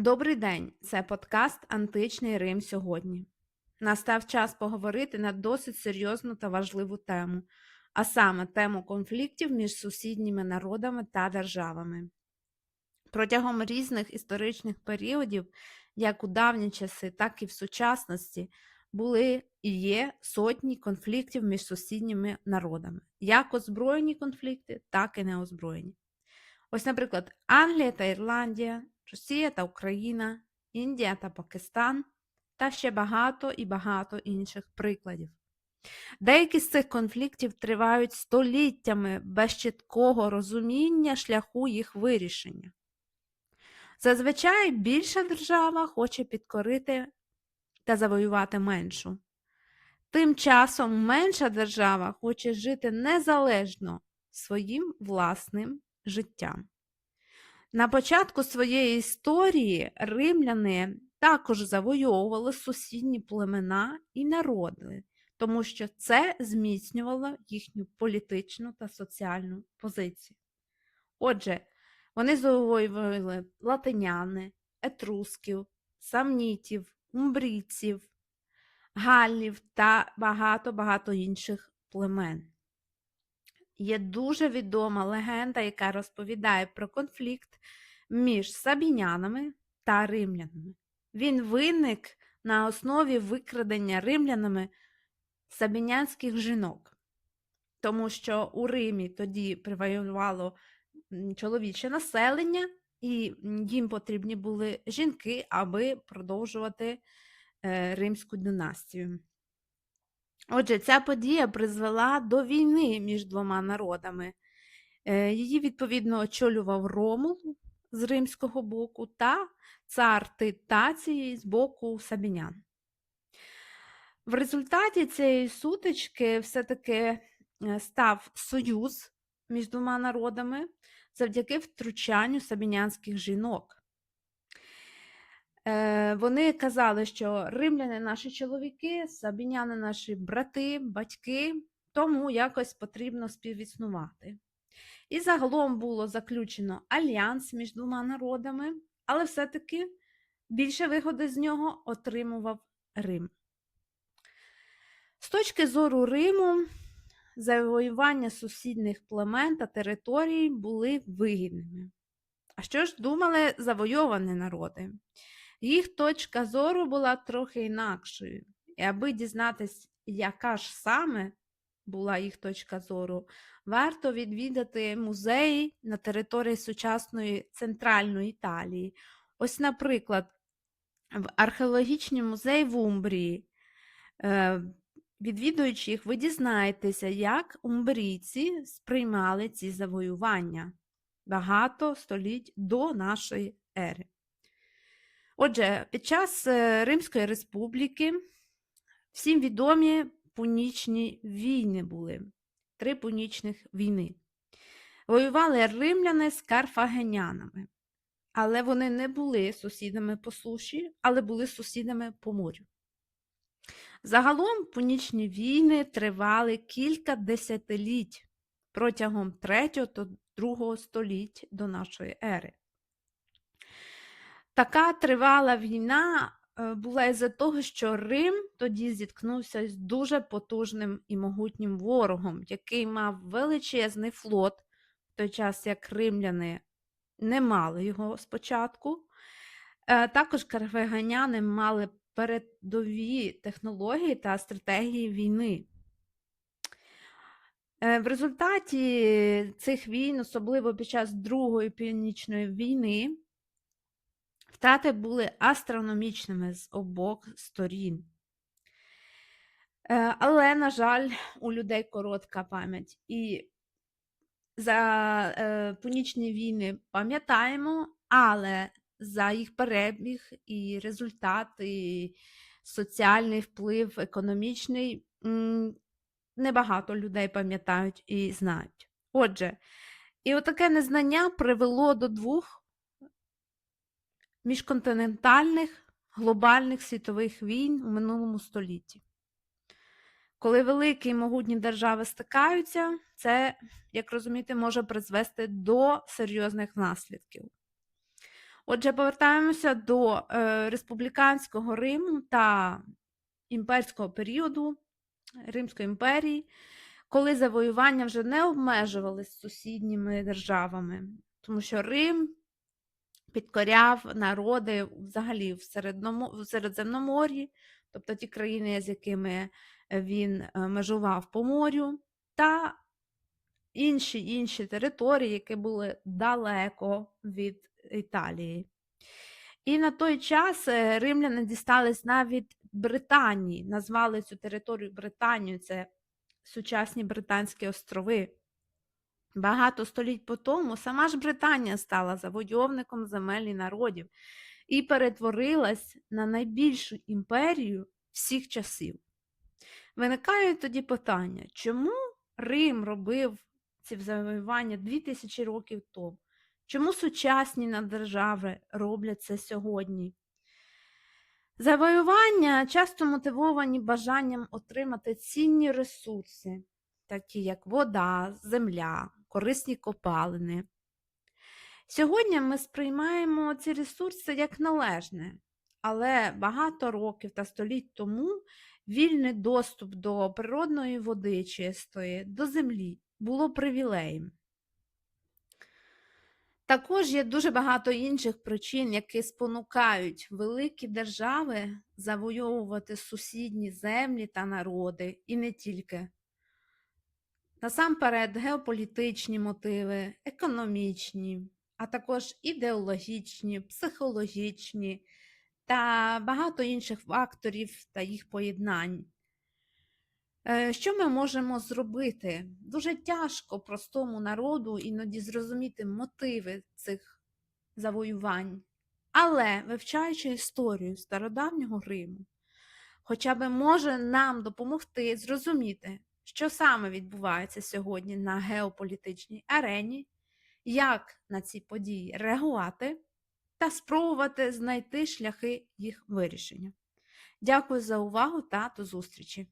Добрий день! Це подкаст Античний Рим сьогодні. Настав час поговорити на досить серйозну та важливу тему, а саме тему конфліктів між сусідніми народами та державами. Протягом різних історичних періодів, як у давні часи, так і в сучасності, були і є сотні конфліктів між сусідніми народами, як озброєні конфлікти, так і неозброєні. Ось, наприклад, Англія та Ірландія, Росія та Україна, Індія та Пакистан та ще багато і багато інших прикладів. Деякі з цих конфліктів тривають століттями без чіткого розуміння шляху їх вирішення. Зазвичай більша держава хоче підкорити та завоювати меншу. Тим часом менша держава хоче жити незалежно своїм власним життям. На початку своєї історії римляни також завойовували сусідні племена і народи, тому що це зміцнювало їхню політичну та соціальну позицію. Отже, вони завоювали латиняни, етрусків, самнітів, умбрійців, галлів та багато-багато інших племен. Є дуже відома легенда, яка розповідає про конфлікт між сабінянами та римлянами. Він виник на основі викрадення римлянами сабінянських жінок, тому що у Римі тоді привоювало чоловіче населення, і їм потрібні були жінки, аби продовжувати е, римську династію. Отже, ця подія призвела до війни між двома народами. Е, її, відповідно, очолював Ромул з римського боку та цар Титації з боку Сабінян. В результаті цієї сутички все-таки е, став союз між двома народами завдяки втручанню сабінянських жінок. Е, Вони казали, що римляни наші чоловіки, сабіняни наші брати, батьки, тому якось потрібно співіснувати. І загалом було заключено альянс між двома народами, але все-таки більше вигоди з нього отримував Рим. З точки зору Риму, завоювання сусідних племен та територій були вигідними. А що ж думали завойовані народи? Їх точка зору була трохи інакшою, і аби дізнатись, яка ж саме була їх точка зору, варто відвідати музеї на території сучасної центральної Італії. Ось, наприклад, в археологічний музей в Умбрії. Е, відвідуючи їх, ви дізнаєтеся, як умбрійці сприймали ці завоювання багато століть до нашої ери. Отже, під час е, Римської республіки всім відомі пунічні війни були, три пунічних війни. Воювали римляни з карфагенянами, але вони не були сусідами по суші, але були сусідами по морю. Загалом пунічні війни тривали кілька десятиліть протягом 3 та 2 століть до нашої ери. Така тривала війна е, була із-за того, що Рим тоді зіткнувся з дуже потужним і могутнім ворогом, який мав величезний флот, в той час як римляни не мали його спочатку. Е, також карфаганяни мали передові технології та стратегії війни. Е, в результаті цих війн, особливо під час Другої північної війни, Втрати були астрономічними з обох сторін. Е, але, на жаль, у людей коротка пам'ять. І за е, понічні війни пам'ятаємо, але за їх перебіг і результат, і соціальний вплив, економічний, небагато людей пам'ятають і знають. Отже, і отаке незнання привело до двох міжконтинентальних глобальних світових війн у минулому столітті. Коли великі і могутні держави стикаються, це, як розумієте, може призвести до серйозних наслідків. Отже, повертаємося до е, республіканського Риму та імперського періоду Римської імперії, коли завоювання вже не обмежувалися сусідніми державами, тому що Рим підкоряв народи взагалі в, Середномо... в Середземномор'ї, тобто ті країни, з якими він е, межував по морю, та інші інші території, які були далеко від Італії. І на той час е, римляни дістались навіть Британії, назвали цю територію Британією, це сучасні Британські острови. Багато століть по тому сама ж Британія стала завойовником земель і народів і перетворилась на найбільшу імперію всіх часів. Виникають тоді питання, чому Рим робив ці завоювання 2000 років тому? Чому сучасні наддержави роблять це сьогодні? Завоювання часто мотивовані бажанням отримати цінні ресурси, такі як вода, земля, корисні копалини. Сьогодні ми сприймаємо ці ресурси як належне, але багато років та століть тому вільний доступ до природної води чистої, до землі було привілеєм. Також є дуже багато інших причин, які спонукають великі держави завойовувати сусідні землі та народи, і не тільки. Насамперед, геополітичні мотиви, економічні, а також ідеологічні, психологічні та багато інших факторів та їх поєднань. Е, Що ми можемо зробити? Дуже тяжко простому народу іноді зрозуміти мотиви цих завоювань. Але вивчаючи історію стародавнього Риму, хоча б може нам допомогти зрозуміти, що саме відбувається сьогодні на геополітичній арені, як на ці події реагувати та спробувати знайти шляхи їх вирішення. Дякую за увагу та до зустрічі!